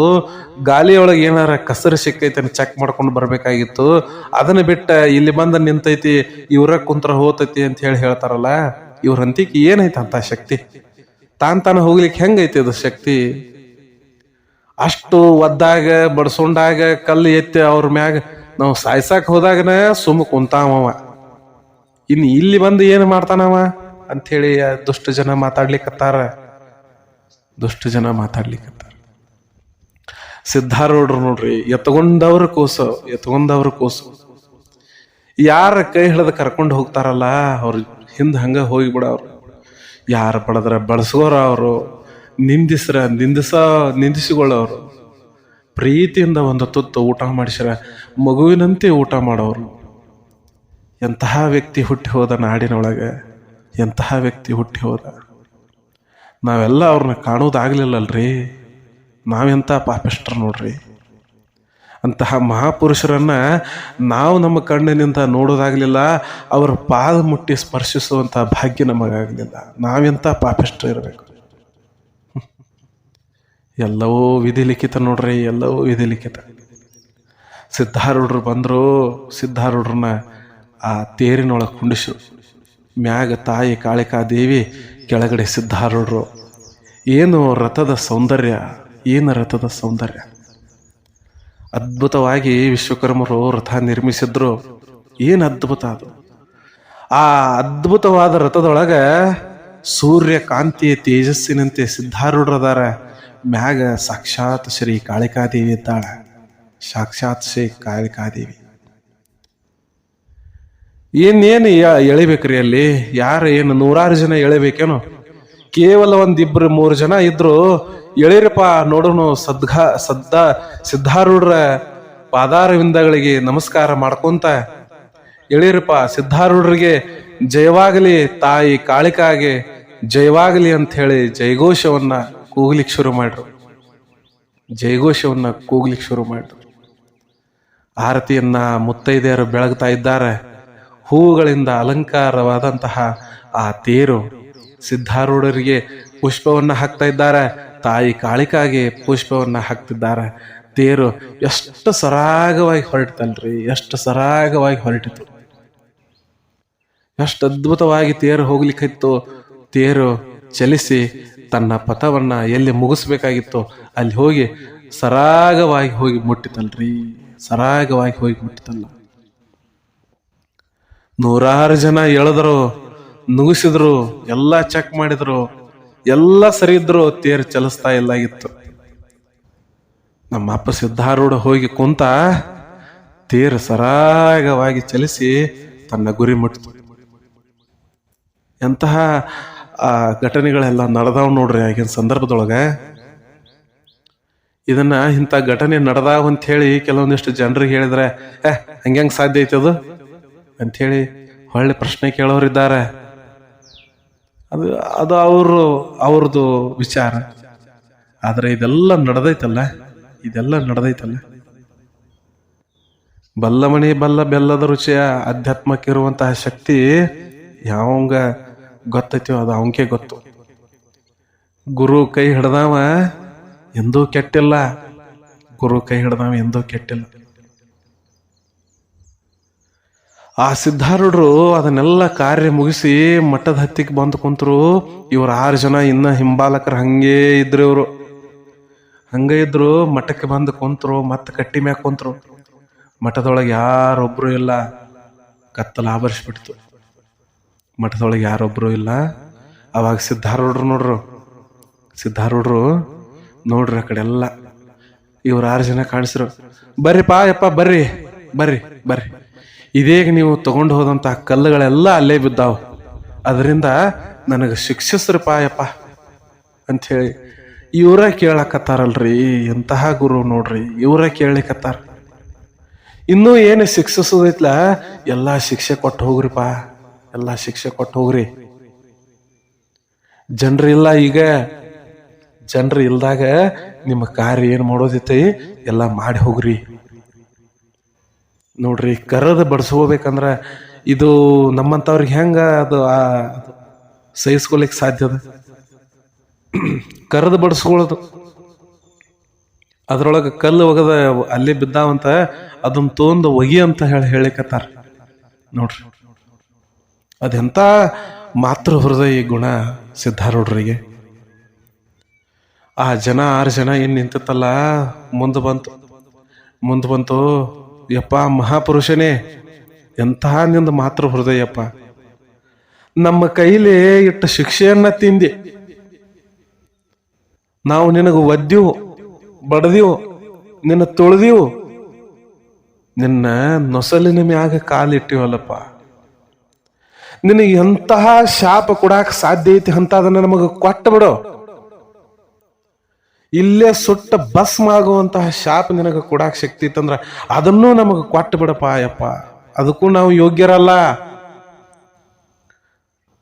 ಗಾಲಿಯೊಳಗೆ ಏನಾರ ಕಸರು ಸಿಕ್ಕೈತೆ ಚೆಕ್ ಮಾಡ್ಕೊಂಡು ಬರಬೇಕಾಗಿತ್ತು. ಅದನ್ನ ಬಿಟ್ಟ ಇಲ್ಲಿ ಬಂದ ನಿಂತೈತಿ, ಇವ್ರ ಕುಂತ್ರ ಹೋತೈತಿ ಅಂತ ಹೇಳಿ ಹೇಳ್ತಾರಲ್ಲ, ಇವ್ರ ಅಂತಿಕೆ ಏನೈತೆ ಅಂತ ಶಕ್ತಿ? ತಾನ್ ತಾನು ಹೋಗ್ಲಿಕ್ಕೆ ಹೆಂಗೈತಿ ಅದು ಶಕ್ತಿ? ಅಷ್ಟು ಒದ್ದಾಗ, ಬಡ್ಸೊಂಡಾಗ, ಕಲ್ಲು ಎತ್ತಿ ಅವ್ರ ಮ್ಯಾಗ ನಾವು ಸಾಯ್ಸಾಕ್ ಹೋದಾಗನ ಸುಮ್ಮ ಕುಂತಾವ ಇನ್ನು ಇಲ್ಲಿ ಬಂದು ಏನು ಮಾಡ್ತಾನವ? ಅಂಥೇಳಿ ದುಷ್ಟ ಜನ ಮಾತಾಡ್ಲಿಕ್ಕತ್ತಾರ ದುಷ್ಟ ಜನ ಮಾತಾಡ್ಲಿಕ್ಕತ್ತಾರ ಸಿದ್ಧಾರೂಢರು ನೋಡ್ರಿ, ಎತ್ಕೊಂಡವ್ರ ಕೋಸು ಎತ್ಕೊಂಡವ್ರ ಕೋಸು. ಯಾರ ಕೈ ಹಿಡಿದು ಕರ್ಕೊಂಡು ಹೋಗ್ತಾರಲ್ಲ, ಅವ್ರ ಹಿಂದೆ ಹಂಗ ಹೋಗಿಬಿಡವ್ರು ಯಾರು ಬಡದ್ರ ಬಳಸ್ಕೋರ ಅವರು, ನಿಂದಿಸ್ರ, ನಿಂದಿಸ, ನಿಂದಿಸಿಕೊಳ್ಳೋರು. ಪ್ರೀತಿಯಿಂದ ಒಂದು ತುತ್ತು ಊಟ ಮಾಡಿಸ್ರ, ಮಗುವಿನಂತೆ ಊಟ ಮಾಡೋರು. ಎಂತಹ ವ್ಯಕ್ತಿ ಹುಟ್ಟಿ ಹೋದ ನಾಡಿನೊಳಗೆ ಎಂತಹ ವ್ಯಕ್ತಿ ಹುಟ್ಟಿ ಹೋದ? ನಾವೆಲ್ಲ ಅವ್ರನ್ನ ಕಾಣೋದಾಗ್ಲಿಲ್ಲಲ್ರಿ ನಾವೆಂಥ ಪಾಪಿಷ್ಟ್ರ ನೋಡ್ರಿ? ಅಂತಹ ಮಹಾಪುರುಷರನ್ನ ನಾವು ನಮ್ಮ ಕಣ್ಣಿನಿಂದ ನೋಡೋದಾಗ್ಲಿಲ್ಲ ಅವರ ಪಾದ ಮುಟ್ಟಿ ಸ್ಪರ್ಶಿಸುವಂಥ ಭಾಗ್ಯ ನಮಗಾಗಲಿಲ್ಲ. ನಾವೆಂಥ ಪಾಪಿಷ್ಟ್ರ ಇರಬೇಕು? ಎಲ್ಲವೂ ವಿಧಿ ಲಿಖಿತ ನೋಡ್ರಿ, ಎಲ್ಲವೂ ವಿಧಿ ಲಿಖಿತ ಸಿದ್ಧಾರೂಢರು ಬಂದರು, ಸಿದ್ಧಾರೂಢರನ್ನ ಆ ತೇರಿನೊಳಗೆ ಕುಂಡಿಸು ಮ್ಯಾಗ ತಾಯಿ ಕಾಳಿಕಾ ದೇವಿ ಕೆಳಗಡೆ ಸಿದ್ಧಾರೂಢರು. ಏನು ರಥದ ಸೌಂದರ್ಯ? ಏನು ರಥದ ಸೌಂದರ್ಯ? ಅದ್ಭುತವಾಗಿ ವಿಶ್ವಕರ್ಮರು ರಥ ನಿರ್ಮಿಸಿದ್ರು. ಏನು ಅದ್ಭುತ ಅದು? ಆ ಅದ್ಭುತವಾದ ರಥದೊಳಗೆ ಸೂರ್ಯ ಕಾಂತಿಯ ತೇಜಸ್ಸಿನಂತೆ ಸಿದ್ಧಾರೂಢರದಾರ. ಮ್ಯಾಗ ಸಾಕ್ಷಾತ್ ಶ್ರೀ ಕಾಳಿಕಾದೇವಿ ಇದ್ದಾಳೆ. ಸಾಕ್ಷಾತ್ ಶ್ರೀ ಕಾಳಿಕಾದೇವಿ. ಏನೇನು ಎಳಿಬೇಕ್ರಿ ಅಲ್ಲಿ? ಯಾರು ಏನು? ನೂರಾರು ಜನ ಎಳಿಬೇಕೇನು? ಕೇವಲ ಒಂದಿಬ್ರು, ಮೂರು ಜನ ಇದ್ರು ಎಳಿರಪ್ಪ ನೋಡೋಣ ಸದ್ಘಾ, ಸದ್ದ ಸಿದ್ಧಾರೂಢರ ಪಾದಾರವಿಂದಗಳಿಗೆ ನಮಸ್ಕಾರ ಮಾಡ್ಕೊಂತ ಎಳಿರಪ್ಪ ಸಿದ್ಧಾರೂಢರಿಗೆ ಜಯವಾಗಲಿ ತಾಯಿ ಕಾಳಿಕಾಗೆ ಜಯವಾಗಲಿ ಅಂತ ಹೇಳಿ ಜಯಘೋಷವನ್ನ ಕೂಗ್ಲಿಕ್ಕೆ ಶುರು ಮಾಡ್ರು. ಜಯಘೋಷವನ್ನ ಕೂಗ್ಲಿಕ್ಕೆ ಶುರು ಮಾಡ್ರು. ಆರತಿಯನ್ನ ಮುತ್ತೈದೆಯರು ಬೆಳಗ್ತಾ ಇದ್ದಾರೆ. ಹೂವುಗಳಿಂದ ಅಲಂಕಾರವಾದಂತಹ ಆ ತೇರು ಸಿದ್ಧಾರೂಢರಿಗೆ ಪುಷ್ಪವನ್ನ ಹಾಕ್ತಾ ಇದ್ದಾರೆ. ತಾಯಿ ಕಾಳಿಕಾಗೆ ಪುಷ್ಪವನ್ನ ಹಾಕ್ತಿದ್ದಾರೆ. ತೇರು ಎಷ್ಟು ಸರಾಗವಾಗಿ ಹೊರಟಿತಲ್ರಿ, ಎಷ್ಟು ಸರಾಗವಾಗಿ ಹೊರಟಿತು. ಎಷ್ಟು ಅದ್ಭುತವಾಗಿ ತೇರು ಹೋಗ್ಲಿಕ್ಕಿತ್ತು. ತೇರು ಚಲಿಸಿ ತನ್ನ ಪಥವನ್ನ ಎಲ್ಲಿ ಮುಗಿಸ್ಬೇಕಾಗಿತ್ತು ಅಲ್ಲಿ ಹೋಗಿ ಸರಾಗವಾಗಿ ಹೋಗಿ ಮುಟ್ಟಿತಲ್ರಿ, ಸರಾಗವಾಗಿ ಹೋಗಿ ಮುಟ್ಟಿತಲ್ಲ. ನೂರಾರು ಜನ ಎಳೆದ್ರು, ನುಗ್ಸಿದ್ರು, ಎಲ್ಲ ಚೆಕ್ ಮಾಡಿದ್ರು, ಎಲ್ಲ ಸರಿ ಇದ್ರು, ತೇರು ಚಲಿಸ್ತಾ ಇಲ್ಲಾಗಿತ್ತು ನಮ್ಮ ಅಪ್ಪ ಸಿದ್ಧಾರೂಢ ಹೋಗಿ ಕುಂತ ತೇರು ಸರಾಗವಾಗಿ ಚಲಿಸಿ ತನ್ನ ಗುರಿ ಮುಟ್ಟಿತು ಎಂತಹ, ಆ, ಘಟನೆಗಳೆಲ್ಲ ನಡೆದಾವ್ ನೋಡ್ರಿ ಆಗಿನ ಸಂದರ್ಭದೊಳಗೆ. ಇದನ್ನ ಇಂಥ ಘಟನೆ ನಡೆದಾವ ಅಂತ ಹೇಳಿ ಕೆಲವೊಂದಿಷ್ಟು ಜನರಿಗೆ ಹೇಳಿದ್ರೆ, ಏ, ಹಂಗ್ಯಾಂಗ್ ಸಾಧ್ಯ ಐತೆ ಅದು? ಅಂಥೇಳಿ ಹೊಳ್ಳಿ ಪ್ರಶ್ನೆ ಕೇಳೋರಿದ್ದಾರೆ. ಅದು ಅದು ಅವರು, ಅವ್ರದ್ದು ವಿಚಾರ. ಆದರೆ ಇದೆಲ್ಲ ನಡೆದೈತಲ್ಲ ಇದೆಲ್ಲ ನಡೆದೈತಲ್ಲ. ಬಲ್ಲಮಣಿ ಬಲ್ಲ ಬೆಲ್ಲದ ರುಚಿಯ ಅಧ್ಯಾತ್ಮಕ್ಕಿರುವಂತಹ ಶಕ್ತಿ ಯಾವಂಗ ಗೊತ್ತೈತೋ ಅದು ಅವಂಗೆ ಗೊತ್ತು. ಗುರು ಕೈ ಹಿಡ್ದಾವ ಎಂದೂ ಕೆಟ್ಟಿಲ್ಲ, ಗುರು ಕೈ ಹಿಡ್ದಾವ ಎಂದೂ ಕೆಟ್ಟಿಲ್ಲ. ಆ ಸಿದ್ಧಾರೂಢರು ಅದನ್ನೆಲ್ಲ ಕಾರ್ಯ ಮುಗಿಸಿ ಮಠದ ಹತ್ತಿಗೆ ಬಂದು ಕುಂತರು. ಇವ್ರು ಆರು ಜನ ಇನ್ನ ಹಿಂಬಾಲಕರು ಹಂಗೆ ಇದ್ರು ಇವರು. ಹಂಗೆ ಇದ್ರು, ಮಠಕ್ಕೆ ಬಂದು ಕುಂತರು, ಮತ್ತೆ ಕಟ್ಟಿ ಮ್ಯಾಗ ಕುಂತರು. ಮಠದೊಳಗೆ ಯಾರೊಬ್ರು ಇಲ್ಲ. ಕತ್ತಲು ಆವರಿಸ್ಬಿಡ್ತು. ಮಠದೊಳಗೆ ಯಾರೊಬ್ರು ಇಲ್ಲ. ಅವಾಗ ಸಿದ್ಧಾರೂಢರು ನೋಡ್ರು. ಸಿದ್ಧಾರೂಢರು ನೋಡ್ರಿ ಆ ಕಡೆ ಎಲ್ಲ. ಇವ್ರು ಆರು ಜನ ಕಾಣಿಸ್ರು. ಬರ್ರಿಪಾ ಯಪ್ಪ, ಬರ್ರಿ. ಬರ್ರಿ ಬರ್ರಿ. ಇದೀಗ ನೀವು ತಗೊಂಡು ಹೋದಂತಹ ಕಲ್ಲುಗಳೆಲ್ಲ ಅಲ್ಲೇ ಬಿದ್ದಾವ. ಅದರಿಂದ ನನಗೆ ಅಂತ ಅಂಥೇಳಿ ಇವರ ಕೇಳಕತ್ತಾರಲ್ರಿ, ಎಂತಹ ಗುರು ನೋಡ್ರಿ, ಇವರ ಕೇಳಿಕತ್ತಾರ. ಇನ್ನೂ ಏನು ಶಿಕ್ಷಿಸೋದೈತ್ಲ ಎಲ್ಲ ಶಿಕ್ಷೆ ಕೊಟ್ಟು ಹೋಗ್ರಿಪ್ಪ ಎಲ್ಲ ಶಿಕ್ಷೆ ಕೊಟ್ಟು ಹೋಗ್ರಿ. ಜನರಿಲ್ಲ ಈಗ, ಜನರು ಇಲ್ದಾಗ ನಿಮ್ಮ ಕಾರ್ಯ ಏನು ಮಾಡೋದಿತ್ತೈ? ಎಲ್ಲ ಮಾಡಿ ಹೋಗ್ರಿ. ನೋಡ್ರಿ, ಕರದ ಬಡಿಸ್ಕೋಬೇಕಂದ್ರ ಇದು ನಮ್ಮಂಥವ್ರಿಗೆ ಹೆಂಗ ಅದು ಸಹಿಸ್ಕೊಲಿಕ್ಕೆ ಸಾಧ್ಯ ಅದ? ಕರೆದು ಬಡಿಸ್ಕೊಳ್ಳೋದು ಅದ್ರೊಳಗೆ ಕಲ್ಲು ಒಗದ ಅಲ್ಲಿ ಬಿದ್ದಾವಂತ ಅದನ್ನ ತೋಂದು ಒಗಿ ಅಂತ ಹೇಳಿ ಹೇಳಿಕತ್ತಾರ. ನೋಡ್ರಿ ಅದೆಂಥ ಮಾತೃ ಹೃದಯ ಗುಣ ಸಿದ್ಧಾರೂಢರಿಗೆ ಆ ಜನ ಆರು ಜನ ಏನು ನಿಂತಿತ್ತಲ್ಲ, ಮುಂದೆ ಬಂತು ಮುಂದೆ ಬಂತು ಯಪ್ಪ, ಮಹಾಪುರುಷನೇ, ಎಂತಹ ನಿಂದ ಮಾತೃ ಹೃದಯಪ್ಪ ನಮ್ಮ ಕೈಲಿ ಇಟ್ಟ ಶಿಕ್ಷೆಯನ್ನ ತಿಂದಿ. ನಾವು ನಿನಗೆ ಒದ್ದೆವು, ಬಡದೆವು, ನಿನ್ನ ತೊಳೆದೆವು. ನಿನ್ನ ನೊಸಲಿನ ಮ್ಯಾಗ ಕಾಲಿಟ್ಟಿವಲ್ಲಪ್ಪ ನಿನಗೆ ಎಂತಹ ಶಾಪ ಕೊಡಾಕ ಸಾಧ್ಯ ಐತಿ ಅಂತ ಅದನ್ನ ನಮಗೆ ಕೊಟ್ಟ ಬಿಡು. ಇಲ್ಲೇ ಸುಟ್ಟ ಬಸ್ ಮಾಗುವಂತಹ ಶಾಪ್ ನಿನಗೆ ಕೊಡಾಕ ಶಕ್ತಿ ಇತ್ತಂದ್ರ ಅದನ್ನೂ ನಮಗೆ ಕೊಟ್ಟು ಬಿಡಪ್ಪ ಯಪ್ಪ ಅದಕ್ಕೂ ನಾವು ಯೋಗ್ಯರಲ್ಲ.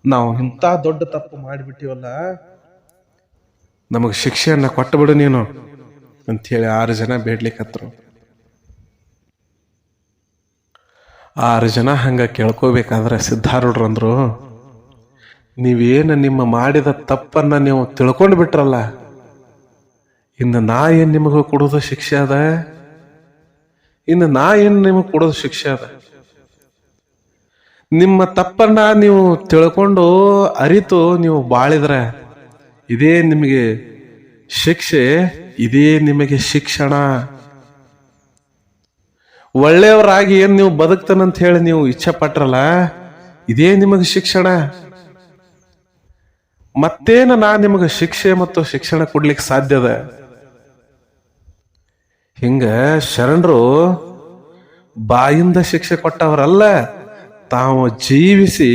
ನಾವು ಇಂಥ ದೊಡ್ಡ ತಪ್ಪು ಮಾಡಿಬಿಟ್ಟಿವಲ್ಲ. ನಮಗೆ ಶಿಕ್ಷೆಯನ್ನ ಕೊಟ್ಟು ಬಿಡು ನೀನು ಅಂಥೇಳಿ ಆರು ಜನ ಬೇಡ್ಲಿಕ್ಕತ್ರು ಆರು ಜನ ಹಂಗ ಕೇಳ್ಕೋಬೇಕಾದ್ರೆ ಅಂದರು ನೀವೇನು ನಿಮ್ಮ ಮಾಡಿದ ತಪ್ಪನ್ನ ನೀವು ತಿಳ್ಕೊಂಡು ಬಿಟ್ರಲ್ಲ? ಇನ್ನು ನಾ ಏನು ನಿಮಗೆ ಕೊಡೋದು ಶಿಕ್ಷೆ ಅದ? ಇನ್ನು ನಾ ಏನು ನಿಮಗೆ ಕೊಡೋದು ಶಿಕ್ಷೆ ಅದ? ನಿಮ್ಮ ತಪ್ಪನ್ನ ನೀವು ತಿಳ್ಕೊಂಡು ಅರಿತು ನೀವು ಬಾಳಿದ್ರೆ ಇದೇ ನಿಮಗೆ ಶಿಕ್ಷೆ, ಇದೇ ನಿಮಗೆ ಶಿಕ್ಷಣ. ಒಳ್ಳೆಯವರಾಗಿ ಏನು ನೀವು ಬದುಕ್ತಾನಂತ ಹೇಳಿ ನೀವು ಇಚ್ಛೆ ಪಟ್ರಲ್ಲ ಇದೇ ನಿಮಗೆ ಶಿಕ್ಷಣ. ಮತ್ತೇನು ನಾ ನಿಮಗೆ ಶಿಕ್ಷೆ ಮತ್ತು ಶಿಕ್ಷಣ ಕೊಡ್ಲಿಕ್ಕೆ ಸಾಧ್ಯದ ಹಿಂಗ ಶರಣರು ಬಾಯಿಂದ ಶಿಕ್ಷೆ ಕೊಟ್ಟವರಲ್ಲ, ತಾವು ಜೀವಿಸಿ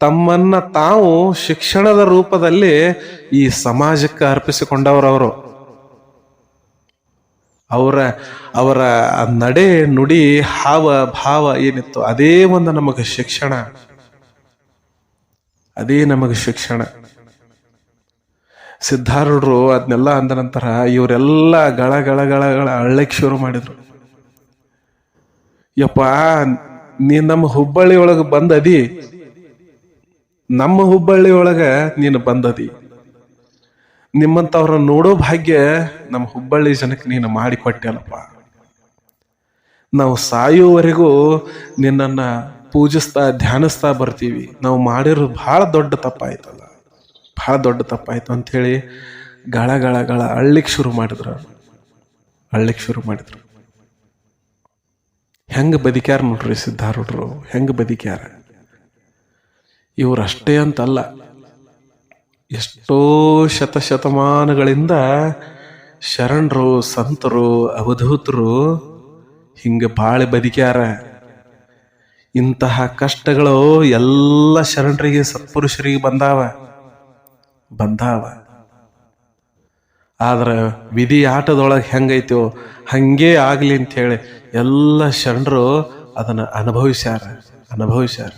ತಮ್ಮನ್ನ ತಾವು ಶಿಕ್ಷಣದ ರೂಪದಲ್ಲಿ ಈ ಸಮಾಜಕ್ಕೆ ಅರ್ಪಿಸಿಕೊಂಡವರವರು ಅವರ ಅವರ ನಡೆ, ನುಡಿ, ಹಾವ, ಭಾವ ಏನಿತ್ತು, ಅದೇ ಒಂದು ನಮಗೆ ಶಿಕ್ಷಣ. ಅದೇ ನಮಗೆ ಶಿಕ್ಷಣ. ಸಿದ್ಧಾರೂಢರು ಅದನ್ನೆಲ್ಲ ಅಂದ ನಂತರ ಇವರೆಲ್ಲ ಗಳ ಗಳ ಗಳ ಗಳ ಅಳ್ಳಕ್ಕೆ ಶುರು ಮಾಡಿದ್ರು. ಯಪ್ಪ ನೀ ನಮ್ಮ ಹುಬ್ಬಳ್ಳಿ ಒಳಗೆ ಬಂದದಿ? ನಮ್ಮ ಹುಬ್ಬಳ್ಳಿ ಒಳಗ ನೀನು ಬಂದದಿ. ನಿಮ್ಮಂಥವ್ರನ್ನ ನೋಡೋ ಭಾಗ್ಯ ನಮ್ಮ ಹುಬ್ಬಳ್ಳಿ ಜನಕ್ಕೆ ನೀನು ಮಾಡಿಕೊಟ್ಟೆಲ್ಲಪ್ಪ ನಾವು ಸಾಯುವವರೆಗೂ ನಿನ್ನನ್ನು ಪೂಜಿಸ್ತಾ ಧ್ಯಾನಿಸ್ತಾ ಬರ್ತೀವಿ. ನಾವು ಮಾಡಿರೋ ಬಹಳ ದೊಡ್ಡ ತಪ್ಪಾಯ್ತಲ್ಲ. ಬಹಳ ದೊಡ್ಡ ತಪ್ಪಾಯ್ತು ಅಂಥೇಳಿ ಗಳ ಗಳ ಗಳ ಅಳ್ಳಿಕ್ ಶುರು ಮಾಡಿದ್ರು ಅಳ್ಳಿಕ್ ಶುರು ಮಾಡಿದ್ರು. ಹೆಂಗೆ ಬದುಕ್ಯಾರ ನೋಡ್ರಿ ಸಿದ್ಧಾರೂಢರು? ಹೆಂಗ ಬದುಕ್ಯಾರ? ಇವ್ರಷ್ಟೇ ಅಂತಲ್ಲ. ಎಷ್ಟೋ ಶತಶತಮಾನಗಳಿಂದ ಶರಣರು, ಸಂತರು, ಅವಧೂತರು ಹಿಂಗೆ ಭಾಳ ಬದುಕ್ಯಾರ. ಇಂತಹ ಕಷ್ಟಗಳು ಎಲ್ಲ ಶರಣರಿಗೆ, ಸತ್ಪುರುಷರಿಗೆ ಬಂದಾವ. ಬಂದಾವ ಆದ್ರೆ ವಿಧಿ ಆಟದೊಳಗೆ ಹೆಂಗೈತೋ ಹಂಗೇ ಆಗಲಿ ಅಂತ ಹೇಳಿ ಎಲ್ಲ ಶರಣರು ಅದನ್ನ ಅನುಭವಿಸ್ಯಾರ ಅನುಭವಿಸ್ಯಾರ.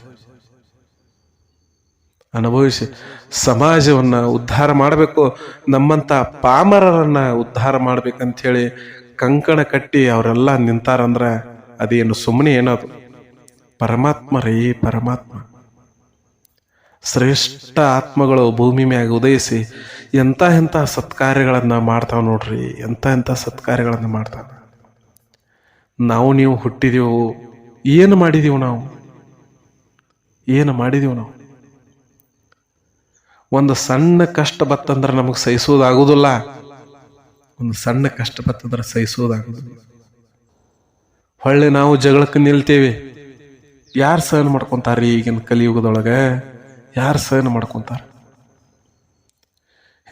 ಅನುಭವಿಸಿ ಸಮಾಜವನ್ನು ಉದ್ಧಾರ ಮಾಡಬೇಕು, ನಮ್ಮಂತ ಪಾಮರರನ್ನ ಉದ್ಧಾರ ಮಾಡ್ಬೇಕಂತ ಹೇಳಿ ಕಂಕಣ ಕಟ್ಟಿ ಅವರೆಲ್ಲ ನಿಂತಾರಂದ್ರೆ ಅದೇನು ಸುಮ್ಮನೆ ಏನದು? ಪರಮಾತ್ಮ ರೀ ಪರಮಾತ್ಮ. ಶ್ರೇಷ್ಠ ಆತ್ಮಗಳು ಭೂಮಿ ಮ್ಯಾಗ ಉದಯಿಸಿ ಎಂಥ ಎಂಥ ಸತ್ಕಾರ್ಯಗಳನ್ನು ಮಾಡ್ತಾವೆ ನೋಡ್ರಿ ಎಂಥ ಎಂಥ ಸತ್ಕಾರ್ಯಗಳನ್ನು ಮಾಡ್ತಾವೆ. ನಾವು ನೀವು ಹುಟ್ಟಿದೆವು, ಏನು ಮಾಡಿದೀವಿ ನಾವು? ಏನು ಮಾಡಿದೀವಿ ನಾವು? ಒಂದು ಸಣ್ಣ ಕಷ್ಟ ಬತ್ತಂದ್ರೆ ನಮಗೆ ಸಹಿಸೋದಾಗುದಿಲ್ಲ. ಒಂದು ಸಣ್ಣ ಕಷ್ಟ ಬತ್ತಂದ್ರೆ ಸಹಿಸೋದಾಗುದಿಲ್ಲ. ಹೊಳ್ಳೆ ನಾವು ಜಗಳಕ್ಕೆ ನಿಲ್ತೇವೆ. ಯಾರು ಸಹನ ಮಾಡ್ಕೊತಾರೀ ಈಗಿನ ಕಲಿಯುಗದೊಳಗೆ? ಯಾರು ಸಹನ ಮಾಡ್ಕೊತಾರೆ?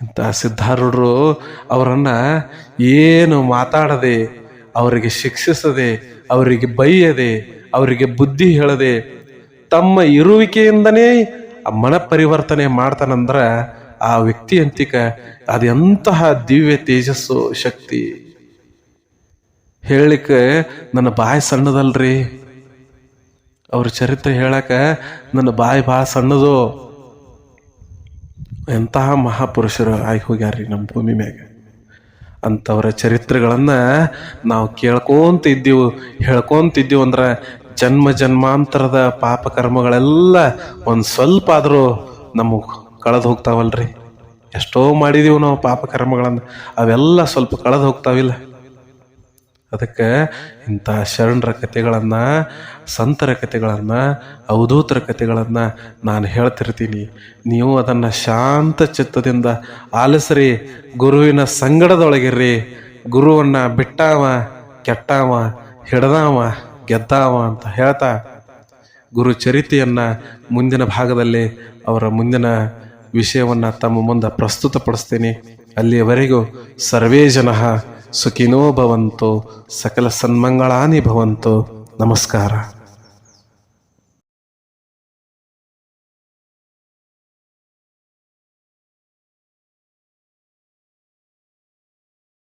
ಇಂಥ ಸಿದ್ಧಾರೂಢರು ಅವರನ್ನು ಏನು ಮಾತಾಡದೆ, ಅವರಿಗೆ ಶಿಕ್ಷಿಸದೆ, ಅವರಿಗೆ ಬೈಯದೆ, ಅವರಿಗೆ ಬುದ್ಧಿ ಹೇಳದೆ, ತಮ್ಮ ಇರುವಿಕೆಯಿಂದನೇ ಮನ ಪರಿವರ್ತನೆ ಮಾಡ್ತಾನಂದ್ರೆ ಆ ವ್ಯಕ್ತಿ ಅಂತಿಕ ಅದೆಂತಹ ದಿವ್ಯ ತೇಜಸ್ಸು, ಶಕ್ತಿ. ಹೇಳಲಿಕ್ಕೆ ನನ್ನ ಬಾಯಿ ಸಣ್ಣದಲ್ರಿ. ಅವ್ರ ಚರಿತ್ರೆ ಹೇಳಕ ನನ್ನ ಬಾಯಿ ಭಾಳ ಸಣ್ಣದು. ಎಂತಹ ಮಹಾಪುರುಷರು ಆಗಿ ಹೋಗ್ಯಾರ್ರಿ ನಮ್ಮ ಭೂಮಿ ಮ್ಯಾಗ. ಅಂಥವ್ರ ಚರಿತ್ರೆಗಳನ್ನು ನಾವು ಕೇಳ್ಕೊಂತ ಇದ್ದೀವಿ ಹೇಳ್ಕೊಂತಿದ್ದೀವಿ ಅಂದ್ರೆ ಜನ್ಮ ಜನ್ಮಾಂತರದ ಪಾಪ ಕರ್ಮಗಳೆಲ್ಲ ಒಂದು ಸ್ವಲ್ಪ ಆದರೂ ನಮಗೆ ಕಳೆದು ಹೋಗ್ತಾವಲ್ರಿ. ಎಷ್ಟೋ ಮಾಡಿದೀವಿ ನಾವು ಪಾಪ ಕರ್ಮಗಳನ್ನು, ಅವೆಲ್ಲ ಸ್ವಲ್ಪ ಕಳೆದು ಹೋಗ್ತಾವಿಲ್ಲ. ಅದಕ್ಕೆ ಇಂಥ ಶರಣರ ಕಥೆಗಳನ್ನು, ಸಂತರ ಕಥೆಗಳನ್ನು, ಅವಧೂತರ ಕಥೆಗಳನ್ನು ನಾನು ಹೇಳ್ತಿರ್ತೀನಿ. ನೀವು ಅದನ್ನು ಶಾಂತ ಚಿತ್ತದಿಂದ ಆಲಿಸ್ರಿ. ಗುರುವಿನ ಸಂಗಡದೊಳಗಿರ್ರಿ. ಗುರುವನ್ನ ಬಿಟ್ಟಾವ, ಕೆಟ್ಟಾವ, ಹಿಡ್ದಾವ, ಗೆದ್ದಾವ ಅಂತ ಹೇಳ್ತಾ ಗುರು ಚರಿತೆಯನ್ನ ಮುಂದಿನ ಭಾಗದಲ್ಲಿ ಅವರ ಮುಂದಿನ ವಿಷಯವನ್ನ ತಮ್ಮ ಮುಂದೆ ಪ್ರಸ್ತುತಪಡಿಸ್ತೀನಿ. ಅಲ್ಲಿಯವರೆಗೂ ಸರ್ವೇ ಜನ ಸುಖಿನೋ ಭವಂತು ಸಕಲ ಸನ್ಮಂಗಳಾನಿ ಭವಂತು ನಮಸ್ಕಾರ